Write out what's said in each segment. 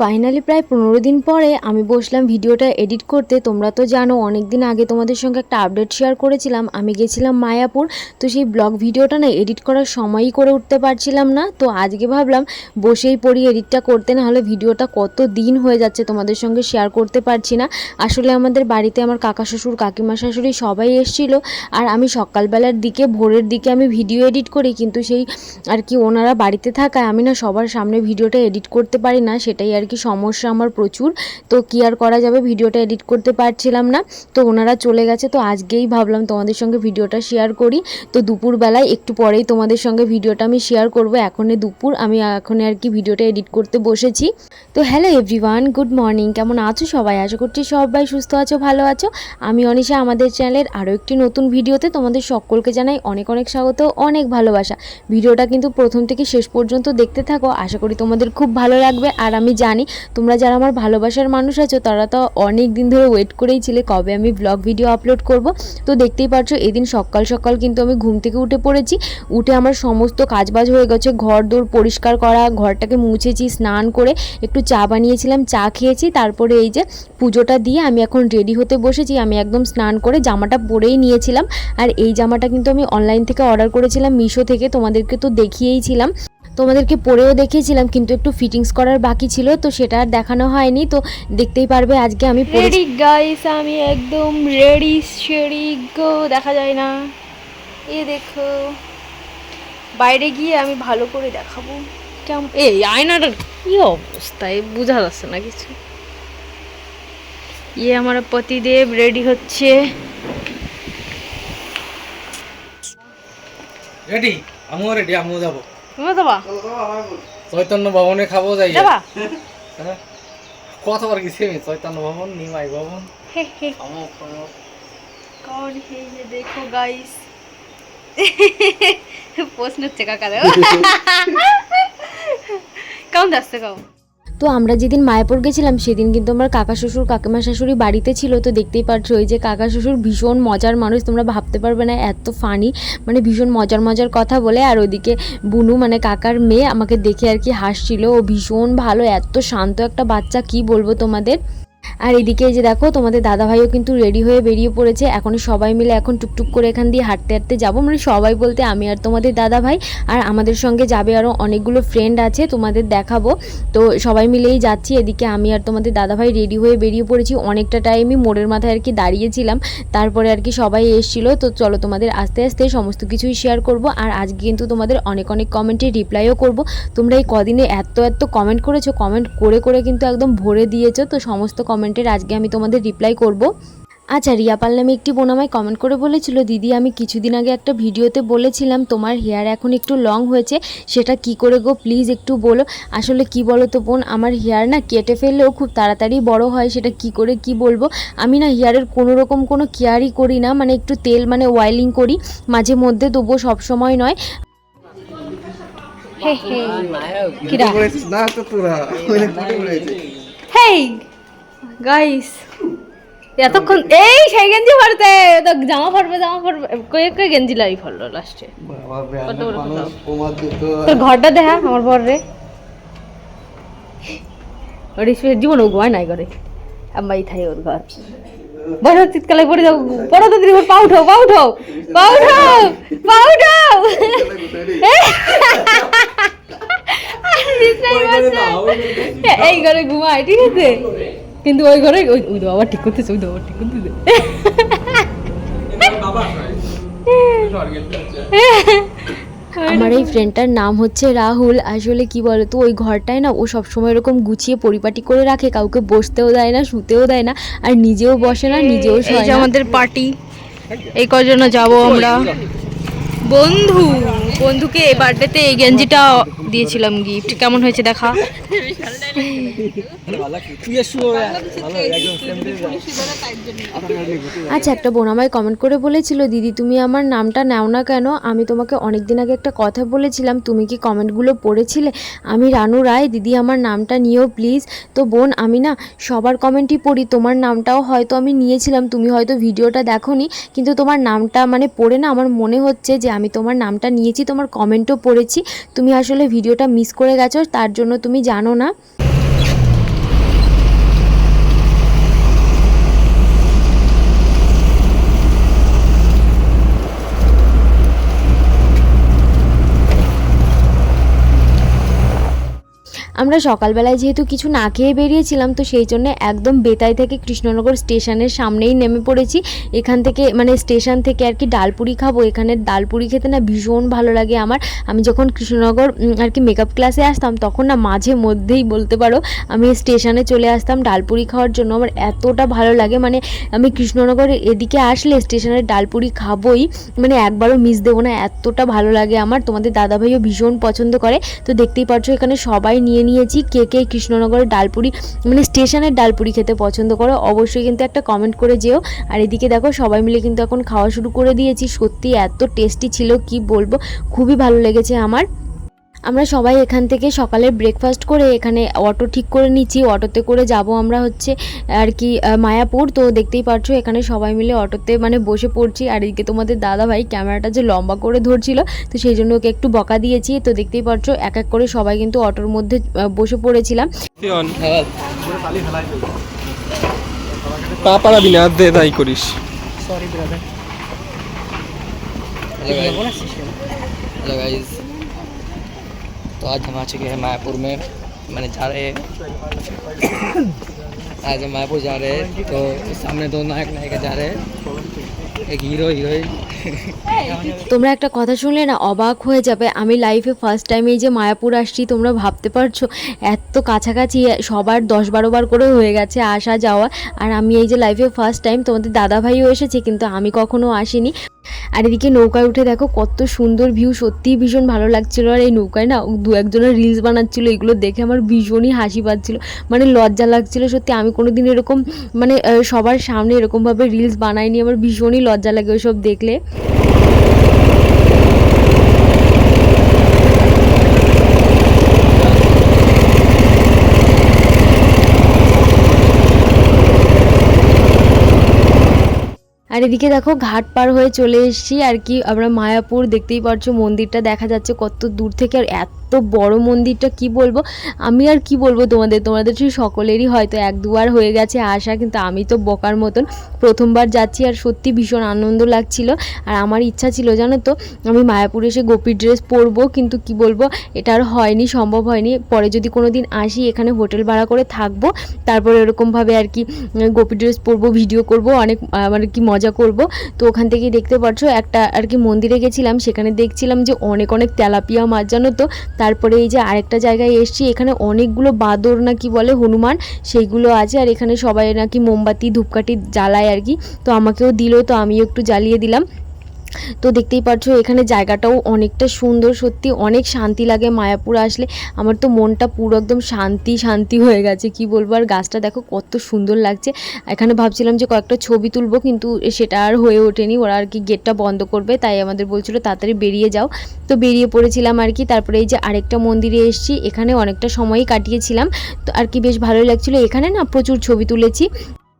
Finally প্রায় পনেরো দিন পরে আমি বসলাম ভিডিওটা এডিট করতে। তোমরা তো জানো অনেক দিন আগে তোমাদের সঙ্গে একটা আপডেট শেয়ার করেছিলাম। আমি গেছিলাম মায়াপুর, তো সেই ব্লগ ভিডিওটা না এডিট করার সময়ই করে উঠতে পারছিলাম না। তো আজকে ভাবলাম, বসেই পড়ি এডিটটা করতে, না হলে ভিডিওটা কত দিন হয়ে যাচ্ছে তোমাদের সঙ্গে শেয়ার করতে পারছি না। আসলে আমাদের বাড়িতে আমার কাকা শ্বশুর, কাকিমা শাশুড়ি সবাই এসেছিল। আর আমি সকালবেলার দিকে, ভোরের দিকে আমি ভিডিও এডিট করি, কিন্তু সেই আর কি ওনারা বাড়িতে থাকায় আমি না সবার সামনে ভিডিওটা এডিট করতে পারি না, সেটাই আর কি সমস্যা আমার প্রচুর, তো কি আর করা যাবে? ভিডিওটা এডিট করতে পারছিলাম না, তো ওনারা চলে গেছে, তো আজকেই ভাবলাম তোমাদের সঙ্গে ভিডিওটা শেয়ার করি। তো দুপুরবেলায় একটু পরেই তোমাদের সঙ্গে ভিডিওটা আমি শেয়ার করব, এখনই দুপুর, আমি এখন আর কি ভিডিওটা এডিট করতে বসেছি। তো হ্যালো এভরিওয়ান গুড মর্নিং কেমন আছো সবাই? আশা করছি সবাই সুস্থ আছো, ভালো আছো। আমি অনিশা, আমাদের চ্যানেলের আরও একটি নতুন ভিডিওতে তোমাদের সকলকে জানাই অনেক অনেক স্বাগত, অনেক ভালোবাসা। ভিডিওটা কিন্তু প্রথম থেকে শেষ পর্যন্ত দেখতে থাকো, আশা করি তোমাদের খুব ভালো লাগবে, আর আমি জানি তোমরা যারা আমার ভালোবাসার মানুষ আছো, তারা তো অনেক দিন ধরে ওয়েট করেই ছিলে কবে আমি ব্লগ ভিডিও আপলোড করব। তো দেখতেই পারছ এদিন সকাল সকাল কিন্তু আমি ঘুম থেকে উঠে পড়েছি। উঠে আমার সমস্ত কাজবাজ হয়ে গেছে ঘর দৌড় পরিষ্কার করা, ঘরটাকে মুছেছি, স্নান করে একটু চা বানিয়েছিলাম, চা খেয়েছি। তারপরে এই যে পুজোটা দিয়ে আমি এখন রেডি হতে বসেছি। আমি একদম স্নান করে জামাটা পরেই নিয়েছিলাম। আর এই জামাটা কিন্তু আমি অনলাইন থেকে অর্ডার করেছিলাম, মিশো থেকে। তোমাদেরকে তো দেখিয়েইছিলাম তোমাদেরকে পরেও দেখিয়েছিলাম কিন্তু একটু ফিটিংস করার বাকি ছিল তো সেটা আর দেখানো হয়নি তো দেখতেই পারবে আজকে আমি পরে রেডি গাইস আমি একদম রেডি শেডি গো দেখা যায় না। এ দেখো। বাইরে গিয়ে আমি ভালো করে দেখাবো। কেমন এই আয়নাটার কি অবস্থা? এ বোঝা যাচ্ছে না কিছু। ইয়ে আমার পতিদেব রেডি হচ্ছে। রেডি আমিও রেডি আমিও যাব। তুমি যাবা? চৈতন্য ভবনে খাব যাই যাবা? হ্যাঁ? কতবার গেছি আমি? চৈতন্য ভবন নিমাই ভবন। কর হে দেখো গাইস প্রশ্ন হচ্ছে কাকা দেব কেমন যাচ্ছে কাউ তো আমরা যেদিন মায়াপুর গেছিলাম, সেদিন কিন্তু আমার কাকা শ্বশুর, কাকিমা শাশুড়ি বাড়িতে ছিল। তো দেখতেই পাচ্ছ, ওই যে কাকা শ্বশুর ভীষণ মজার মানুষ, তোমরা ভাবতে পারবে না, এত ফানি মানে ভীষণ মজার মজার কথা বলে। আর ওইদিকে বুনু মানে কাকার মেয়ে, আমাকে দেখে আর কি হাসছিল। ও ভীষণ ভালো, এত শান্ত একটা বাচ্চা, কি বলব তোমাদের? আর এদিকে যে দেখো, তোমাদের দাদাভাইও কিন্তু রেডি হয়ে বেরিয়ে পড়েছে। এখন সবাই মিলে এখন টুকটুক করে এখান দিয়ে হাঁটতে হাঁটতে যাব। মানে সবাই বলতে আমি আর তোমাদের দাদাভাই আর আমাদের সঙ্গে যাবে আরও অনেকগুলো ফ্রেন্ড আছে, তোমাদের দেখাবো। তো সবাই মিলেই যাচ্ছি। এদিকে আমি আর তোমাদের দাদাভাই রেডি হয়ে বেরিয়ে পড়েছি। অনেকটা টাইমই মোড়ের মাথায় আর কি দাঁড়িয়েছিলাম। তারপরে আর কি সবাই এসেছিল। তো চলো তোমাদের আস্তে আস্তে সমস্ত কিছুই শেয়ার করব। আর আজকে কিন্তু তোমাদের অনেক অনেক কমেন্টে রিপ্লাইও করব। তোমরা এই কদিনে এত এত কমেন্ট করেছ। কমেন্ট করে করে কিন্তু একদম ভরে দিয়েছ। তো সমস্ত কমেন্টের আজকে আমি তোমাদের রিপ্লাই করব। আচ্ছা রিয়া পাল নামে একটি বোন আমায় কমেন্ট করে বলেছিল দিদি আমি কিছুদিন আগে একটা ভিডিওতে বলেছিলাম তোমার হেয়ার এখন একটু লং হয়েছে সেটা কি করে গো? প্লিজ একটু বলো। আসলে কি বলো তো বোন আমার হেয়ার না কেটে ফেললেও খুব তাড়াতাড়ি বড় হয় সেটা কি করে কি বলব? আমি না হেয়ারের কোনো রকম কোনো কেয়ারই করি না মানে একটু তেল মানে ওয়াইলিং করি মাঝে মধ্যে তবুও সবসময় নয়। হে হে কিরা? না তো হেই! গাইস এতক্ষণ এই সেই গেঞ্জি পরতে তো জামা পরবে জামা পরবে। কয়ে কয়ে গেঞ্জি লাই পরলো লাস্টে। তোর ঘরটা দেখা আমার বর রে। ওর স্পেস জীবন ও গোয় নাই করে আম্মাই থাই ওর ঘর। বড় চিৎকালে পড়ে যাও। বড় তো দিদি পা উঠাও পা উঠাও পা উঠাও পা উঠাও এই ঘরে ঘুমায় ঠিক আছে? কিন্তু ওই ঘরে ওই ওই তো আবার ঠিক করতেছে ওই তো আবার ঠিক করতেছে। আমার এই ফ্রেন্ডটার নাম হচ্ছে রাহুল। আসলে কি বলতো ওই ঘরটায় না ও সবসময় এরকম গুছিয়ে পরিপাটি করে রাখে কাউকে বসতেও দেয় না শুতেও দেয় না আর নিজেও বসে না নিজেও আমাদের পার্টি এই কজন যাব আমরা। বন্ধু। বন্ধুকে এই বার্থডেতে এই গেঞ্জিটা দিয়েছিলাম গিফট। কেমন হয়েছে দেখা? আচ্ছা একটা বোন আমায় কমেন্ট করে বলেছিল, দিদি, তুমি আমার নামটা নাও না কেন? আমি তোমাকে অনেক দিন আগে একটা কথা বলেছিলাম, তুমি কি কমেন্টগুলো পড়েছিলে? আমি রানু রায়, দিদি আমার নামটা নিও প্লিজ তো বোন, আমি না সবার কমেন্টই পড়ি, তোমার নামটাও হয়তো আমি নিয়েছিলাম, তুমি হয়তো ভিডিওটা দেখোনি, কিন্তু তোমার নামটা মানে পড়ে না, আমার মনে হচ্ছে যে আমি তোমার নামটা নিয়েছি তোমার কমেন্টও পড়েছি। তুমি আসলে ভিডিওটা মিস করে গেছো তার জন্য তুমি জানো না। আমরা সকালবেলায় যেহেতু কিছু না খেয়ে বেরিয়েছিলাম, তো সেই জন্য একদম বেতাই থেকে কৃষ্ণনগর স্টেশনের সামনেই নেমে পড়েছি। এখান থেকে মানে স্টেশন থেকে আর কি ডালপুরি খাব। এখানে ডালপুরি খেতে না ভীষণ ভালো লাগে আমার। আমি যখন কৃষ্ণনগর আর কি মেকআপ ক্লাসে আসতাম, তখন না মাঝে মধ্যেই বলতে পারো, আমি স্টেশনে চলে আসতাম ডালপুরি খাওয়ার জন্য। আমার এতটা ভালো লাগে মানে আমি কৃষ্ণনগর এদিকে আসলে স্টেশনের ডালপুরি খাবোই মানে একবারও মিস দেবো না। এতটা ভালো লাগে আমার। তোমাদের দাদাভাইও ভীষণ পছন্দ করে। তো দেখতেই পাচ্ছ এখানে সবাই নিয়ে নিয়েছি। কে কে কৃষ্ণনগরের ডালপুরি মানে স্টেশনের ডালপুরি খেতে পছন্দ করো, অবশ্যই কিন্তু একটা কমেন্ট করে যেও। আর এদিকে দেখো, সবাই মিলে কিন্তু এখন খাওয়া শুরু করে দিয়েছি। সত্যি এত টেস্টি ছিল, কি বলব? খুবই ভালো লেগেছে আমার। আমরা সবাই এখান থেকে সকালের ব্রেকফাস্ট করে এখানে অটো ঠিক করে নিচ্ছি। অটোতে করে যাব আমরা হচ্ছে আর কি মায়াপুর। তো দেখতেই পাচ্ছ এখানে সবাই মিলে অটোতে মানে বসে পড়ছি। আর এদিকে তোমাদের দাদা ভাই ক্যামেরাটা যে লম্বা করে ধরছিল তো সেই জন্য ওকে একটু বকা দিয়েছি। তো দেখতেই পাচ্ছ এক এক করে সবাই কিন্তু অটোর মধ্যে বসে পড়েছিলাম। পা तो आज हम आ चुके हैं मायापुर में मैंने जा रहे हैं आज हम मायापुर जा रहे हैं तो सामने दो नायक नायिका जा रहे हैं एक हीरो हीरोइन তোমরা একটা কথা শুনলে না অবাক হয়ে যাবে আমি লাইফে ফার্স্ট টাইম এই যে মায়াপুর আসছি তোমরা ভাবতে পারছো এত কাছাকাছি সবার দশ বারো বার করে হয়ে গেছে আসা যাওয়া আর আমি এই যে লাইফে ফার্স্ট টাইম তোমাদের দাদা ভাইও এসেছে কিন্তু আমি কখনো আসিনি আর এদিকে নৌকায় উঠে দেখো কত সুন্দর ভিউ সত্যিই ভীষণ ভালো লাগছিল। আর এই নৌকায় না দু একজনের রিলস বানাচ্ছিলো, এগুলো দেখে আমার ভীষণই হাসি পাচ্ছিল। মানে লজ্জা লাগছিল সত্যি, আমি কোনো দিন এরকম মানে সবার সামনে এরকমভাবে রিলস বানাইনি, আমার ভীষণই লজ্জা লাগে ওইসব দেখলে। আর এদিকে দেখো, ঘাট পার হয়ে চলে এসেছি। আর কি, আমরা মায়াপুর দেখতেই পারছ মন্দিরটা দেখা যাচ্ছে কত দূর থেকে। আর এত বড় মন্দিরটা কি বলব? আমি আর কি বলব তোমাদের? তোমাদের সেই সকলেরই হয়তো এক দুবার হয়ে গেছে আসা কিন্তু আমি তো বকার মতন প্রথমবার যাচ্ছি আর সত্যি ভীষণ আনন্দ লাগছিল। আর আমার ইচ্ছা ছিল, জানো তো, আমি মায়াপুর এসে গোপী ড্রেস পরবো, কিন্তু কি বলব, এটা আর হয়নি, সম্ভব হয়নি। পরে যদি কোনো দিন আসি, এখানে হোটেল ভাড়া করে থাকব, তারপরে এরকমভাবে আর কি গোপী ড্রেস পরবো, ভিডিও করব, অনেক মানে কি মজা করব। তো ওখান থেকেই দেখতে পাচ্ছ একটা আর কি মন্দিরে গেছিলাম, সেখানে দেখছিলাম যে অনেক অনেক তেলাপিয়া মাছ, জানো তো তারপরে এই যে আরেকটা জায়গায় এসছি, এখানে অনেকগুলো বাদর না কি বলে হনুমান, সেইগুলো আছে আর এখানে সবাই নাকি মোমবাতি, ধূপকাঠি জ্বালায় আর কি। তো আমাকেও দিল, তো আমিও একটু জ্বালিয়ে দিলাম। তো দেখতেই পাচ্ছ এখানে জায়গাটাও অনেকটা সুন্দর, সত্যি অনেক শান্তি লাগে মায়াপুর আসলে। আমার তো মনটা পুরো একদম শান্তি শান্তি হয়ে গেছে, কি বলব? আর গাছটা দেখো কত সুন্দর লাগছে। এখানে ভাবছিলাম যে কয়েকটা ছবি তুলবো, কিন্তু সেটা আর হয়ে ওঠেনি। ওরা আর কি গেটটা বন্ধ করবে, তাই আমাদের বলছিল তাড়াতাড়ি বেরিয়ে যাও। তো বেরিয়ে পড়েছিলাম আর কি, তারপরে এই যে আরেকটা মন্দিরে এসেছি, এখানে অনেকটা সময়ই কাটিয়েছিলাম। তো আর কি বেশ ভালোই লাগছিল। এখানে না প্রচুর ছবি তুলেছি।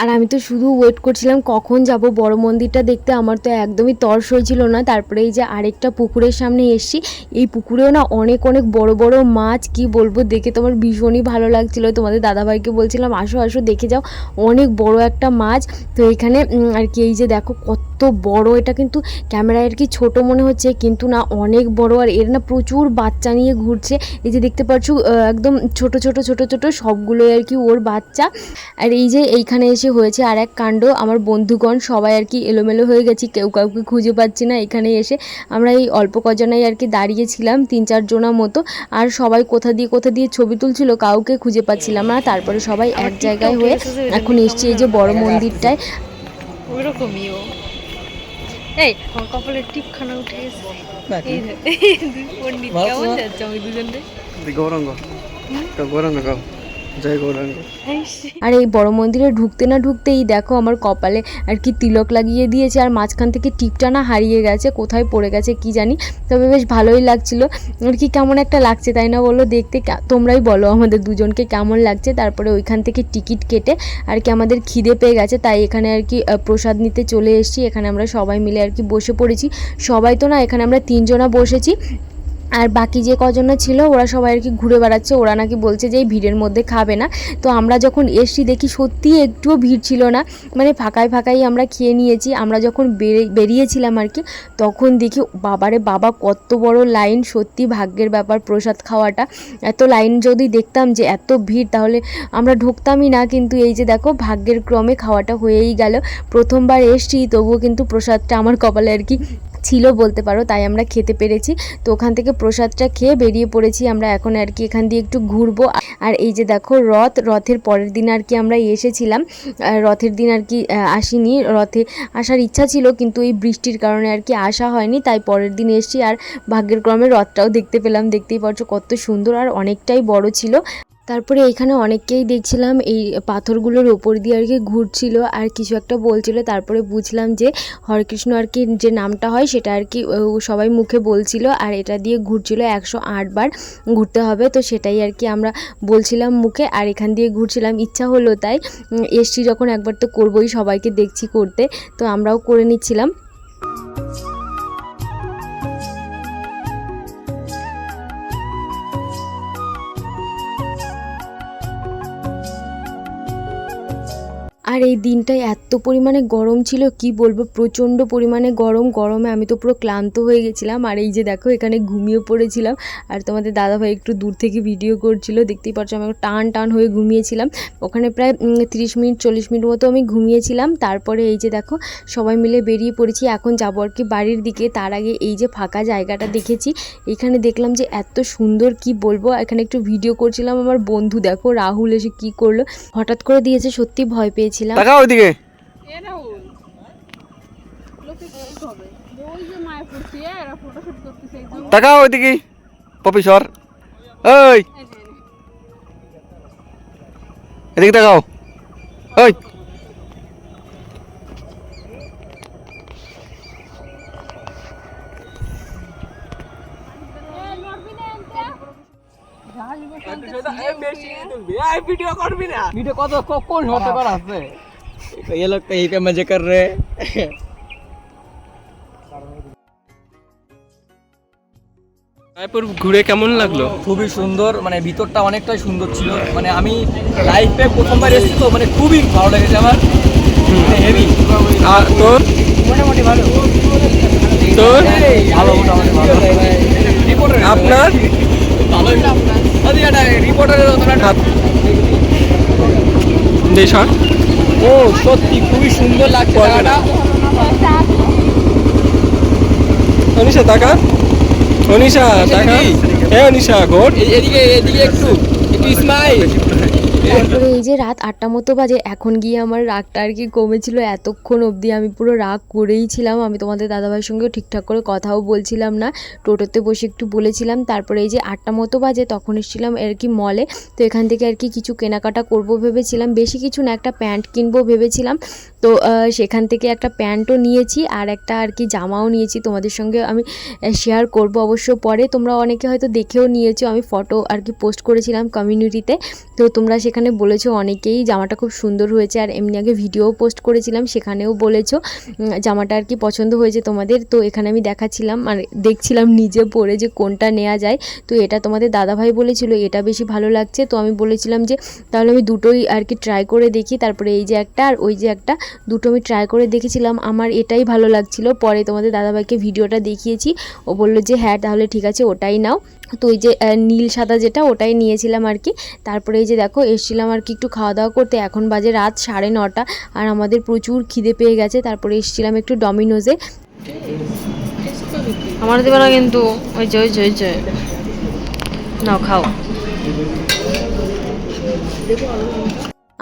আর আমি তো শুধু ওয়েট করছিলাম কখন যাব বড় মন্দিরটা দেখতে, আমার তো একদমই তর্স হয়েছিল না। তারপরে এই যে আরেকটা পুকুরের সামনে এসছি, এই পুকুরেও না অনেক অনেক বড় বড় মাছ, কি বলব দেখে তোমার ভীষণই ভালো লাগছিল। তোমাদের দাদাভাইকে বলছিলাম, আসো আসো, দেখে যাও। অনেক বড় একটা মাছ। তো এখানে আর কি, এই যে দেখো কত বড় এটা কিন্তু ক্যামেরায় আর কি ছোট মনে হচ্ছে? কিন্তু না অনেক বড়। আর এর না প্রচুর বাচ্চা নিয়ে ঘুরছে। এই যে দেখতে পাচ্ছ একদম ছোট ছোট ছোট ছোট সবগুলোই আর কি ওর বাচ্চা। আর এই যে এইখানে এসে হয়েছে আর এক কাণ্ড। আমার বন্ধুগণ সবাই আর কি এলোমেলো হয়ে গেছি কেউ কাউকে খুঁজে পাচ্ছি না এখানে এসে। আমরা এই অল্প কজনাই আর কি দাঁড়িয়েছিলাম তিন চার জনা মতো। আর সবাই কোথা দিয়ে কোথা দিয়ে ছবি তুলছিল কাউকে খুঁজে পাচ্ছিলাম না। তারপরে সবাই এক জায়গায় হয়ে এখন এসছি এই যে বড় মন্দিরটায়। ওই রকমইও এই আমার কপালের টিপখানা উঠে গেছে। এই পণ্ডিত কেমন তো? যাচ্ছে আমি দুজনে গৌরাঙ্গ। গৌরঙ্গ গাও। জয় গৌরাঙ্গ আর এই বড় মন্দিরে ঢুকতে না ঢুকতেই দেখো আমার কপালে আর কি তিলক লাগিয়ে দিয়েছে আর মাঝখান থেকে টিপটা না হারিয়ে গেছে, কোথায় পড়ে গেছে কি জানি। তবে বেশ ভালোই লাগছিল। আর কি কেমন একটা লাগছে তাই না বলো দেখতে? তোমরাই বলো আমাদের দুজনকে কেমন লাগছে। তারপরে ওইখান থেকে টিকিট কেটে আর কি আমাদের খিদে পেয়ে গেছে, তাই এখানে আর কি প্রসাদ নিতে চলে এসেছি। এখানে আমরা সবাই মিলে আর কি বসে পড়েছি। সবাই তো না এখানে আমরা তিনজনা বসেছি। আর বাকি যে কজনও ছিল, ওরা সবাই আর কি ঘুরে বেড়াচ্ছে। ওরা নাকি বলছে যে এই ভিড়ের মধ্যে খাবে না। তো আমরা যখন এসছি, দেখি সত্যি একটুও ভিড় ছিল না। মানে ফাঁকায় ফাঁকাই আমরা খেয়ে নিয়েছি। আমরা যখন বেরে- বেরিয়েছিলাম আর কি, তখন দেখি বাবারে বাবা, কত বড় লাইন। সত্যি ভাগ্যের ব্যাপার প্রসাদ খাওয়াটা। এত লাইন যদি দেখতাম যে এত ভিড়, তাহলে আমরা ঢুকতামই না। কিন্তু এই যে দেখো, ভাগ্যের ক্রমে খাওয়াটা হয়েই গেল। প্রথমবার এসছি, তবুও কিন্তু প্রসাদটা আমার কপালে আর কি ছিল বলতে পারো, তাই আমরা খেতে পেরেছি। তো ওখান থেকে প্রসাদটা খেয়ে বেরিয়ে পড়েছি আমরা এখন আর কি এখান দিয়ে একটু ঘুরবো। আর এই যে দেখো রথ, রথের পরের দিন আর কি আমরা এসেছিলাম। রথের দিন আর কি আসিনি। রথে আসার ইচ্ছা ছিল কিন্তু এই বৃষ্টির কারণে আর কি আসা হয়নি, তাই পরের দিন এসেছি। আর ভাগ্যের ক্রমে রথটাও দেখতে পেলাম। দেখতেই পাচ্ছ কত সুন্দর আর অনেকটাই বড় ছিল। তারপরে এখানে অনেককেই দেখছিলাম, এই পাথরগুলোর ওপর দিয়ে আর কি ঘুরছিল আর কিছু একটা বলছিল। তারপরে বুঝলাম যে হরেকৃষ্ণ আর কি যে নামটা হয় সেটা আর কি সবাই মুখে বলছিল আর এটা দিয়ে ঘুরছিল একশো বার ঘুরতে হবে। তো সেটাই আর কি আমরা বলছিলাম মুখে আর এখান দিয়ে ঘুরছিলাম। ইচ্ছা হলো তাই এসছি যখন একবার তো করবোই সবাইকে দেখছি করতে। তো আমরাও করে নিচ্ছিলাম। আর এই দিনটায় এত পরিমাণে গরম ছিল, কি বলব? প্রচণ্ড পরিমাণে গরম, গরমে আমি তো পুরো ক্লান্ত হয়ে গেছিলাম। আর এই যে দেখো, এখানে ঘুমিয়ে পড়েছিলাম। আর তোমাদের দাদাভাই একটু দূর থেকে ভিডিও করছিল, দেখতেই পাচ্ছ আমি টান টান হয়ে ঘুমিয়েছিলাম। ওখানে প্রায় তিরিশ মিনিট, চল্লিশ মিনিট মতো আমি ঘুমিয়েছিলাম। তারপরে এই যে দেখো, সবাই মিলে বেরিয়ে পড়েছি। এখন যাব আর কি বাড়ির দিকে। তার আগে এই যে ফাঁকা জায়গাটা দেখেছি। এখানে দেখলাম যে এত সুন্দর, কি বলব? এখানে একটু ভিডিও করছিলাম আমার বন্ধু। দেখো, রাহুল এসে কি করল? হঠাৎ করে দিয়েছে, সত্যি ভয় পেয়েছিলাম। টাকা ওইদিকে। তাকাও ওইদিকে পপি সর। ওই। এদিকে তাকাও। ওই। वीडियो कत कौन होते कर हंसे ये लोग तो यहीं पे मजे कर रहे हैं মায়াপুর ঘুরে কেমন লাগলো খুবই সুন্দর মানে ভিতরটা অনেকটাই সুন্দর ছিল মানে আমি লাইফে প্রথমবার এসেছি তো মানে খুবই ভালো লেগেছে আমার হেভি আর তোর মোটামুটি ভালো তোর ভালো মোটামুটি ভালো রিপোর্টার আপনার ভালোই আরে ও সত্যি খুবই সুন্দর লাগছে অনিশা তাকা। অনিশা তাকা। হ্যাঁ অনিশা ঘোর এদিকে এদিকে একটু একটু স্মাইল তারপরে এই যে রাত আটটা মতো বাজে, এখন গিয়ে আমার রাগটা আর কি কমেছিল এতক্ষণ অবধি। আমি পুরো রাগ করেই ছিলাম। আমি তোমাদের দাদাভাইয়ের সঙ্গে ঠিকঠাক করে কথাও বলছিলাম না। টোটোতে বসে একটু বলেছিলাম। তারপরে এই যে আটটা মতো বাজে, তখন এসেছিলাম আর কি মলে তো এখান থেকে আর কি কিছু কেনাকাটা করব ভেবেছিলাম। বেশি কিছু না, একটা প্যান্ট কিনবো ভেবেছিলাম। তো সেখান থেকে একটা প্যান্টও নিয়েছি আর একটা আর কি জামাও নিয়েছি। তোমাদের সঙ্গে আমি শেয়ার করব অবশ্য পরে। তোমরা অনেকে হয়তো দেখেও নিয়েছো। আমি ফটো আর কি পোস্ট করেছিলাম কমিউনিটিতে তো তোমরা সেখানে বলেছ অনেকেই জামাটা খুব সুন্দর হয়েছে আর এমনি আগে ভিডিও পোস্ট করেছিলাম, সেখানেও বলেছ জামাটা আর কি পছন্দ হয়েছে তোমাদের। তো এখানে আমি দেখাচ্ছিলাম আর দেখছিলাম নিজে পরে যে কোনটা নেওয়া যায়। তো এটা তোমাদের দাদাভাই বলেছিল, এটা বেশি ভালো লাগছে। তো আমি বলেছিলাম যে, তাহলে আমি দুটোই আর কি ট্রাই করে দেখি। তারপরে এই যে একটা আর ওই যে একটা, দুটো আমি ট্রাই করে দেখেছিলাম। আমার এটাই ভালো লাগছিল। পরে তোমাদের দাদাভাইকে ভিডিওটা দেখিয়েছি। ও বলল যে হ্যাঁ তাহলে ঠিক আছে, ওটাই নাও। তো ওই যে নীল সাদা যেটা, ওটাই নিয়েছিলাম আর কি। তারপরে এই যে দেখো, এসছিলাম আর কি একটু খাওয়া দাওয়া করতে। এখন বাজে রাত সাড়ে নটা, আর আমাদের প্রচুর খিদে পেয়ে গেছে। তারপরে এসছিলাম একটু ডমিনোজে। আমার দেবে না কিন্তু, ওই জয় জয় ওই যে। নাও, খাও।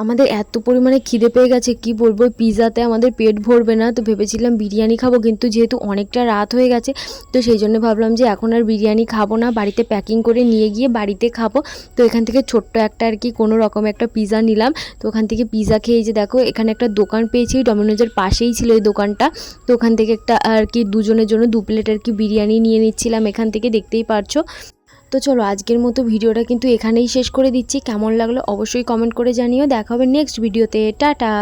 আমাদের এত পরিমাণে খিদে পেয়ে গেছে, কি বলব? পিৎজাতে আমাদের পেট ভরবে না। তো ভেবেছিলাম বিরিয়ানি খাব, কিন্তু যেহেতু অনেকটা রাত হয়ে গেছে, তো সেই জন্য ভাবলাম যে এখন আর বিরিয়ানি খাব না, বাড়িতে প্যাকিং করে নিয়ে গিয়ে বাড়িতে খাব। তো এখান থেকে ছোট্ট একটা আর কি কোনো রকম একটা পিৎজা নিলাম। তো ওখান থেকে পিৎজা খেয়ে যে দেখো, এখানে একটা দোকান পেয়েছি, ডমিনোজের পাশেই ছিল এই দোকানটা। তো ওখান থেকে একটা আর কি দুজনের জন্য দু প্লেট আর কি বিরিয়ানি নিয়ে নিচ্ছিলাম, এখান থেকে দেখতেই পারছ। তো চলো আজকের মতো ভিডিওটা কিন্তু এখানেই শেষ করে দিচ্ছি। কেমন লাগল অবশ্যই কমেন্ট করে জানিও। দেখা হবে নেক্সট ভিডিওতে টাটা!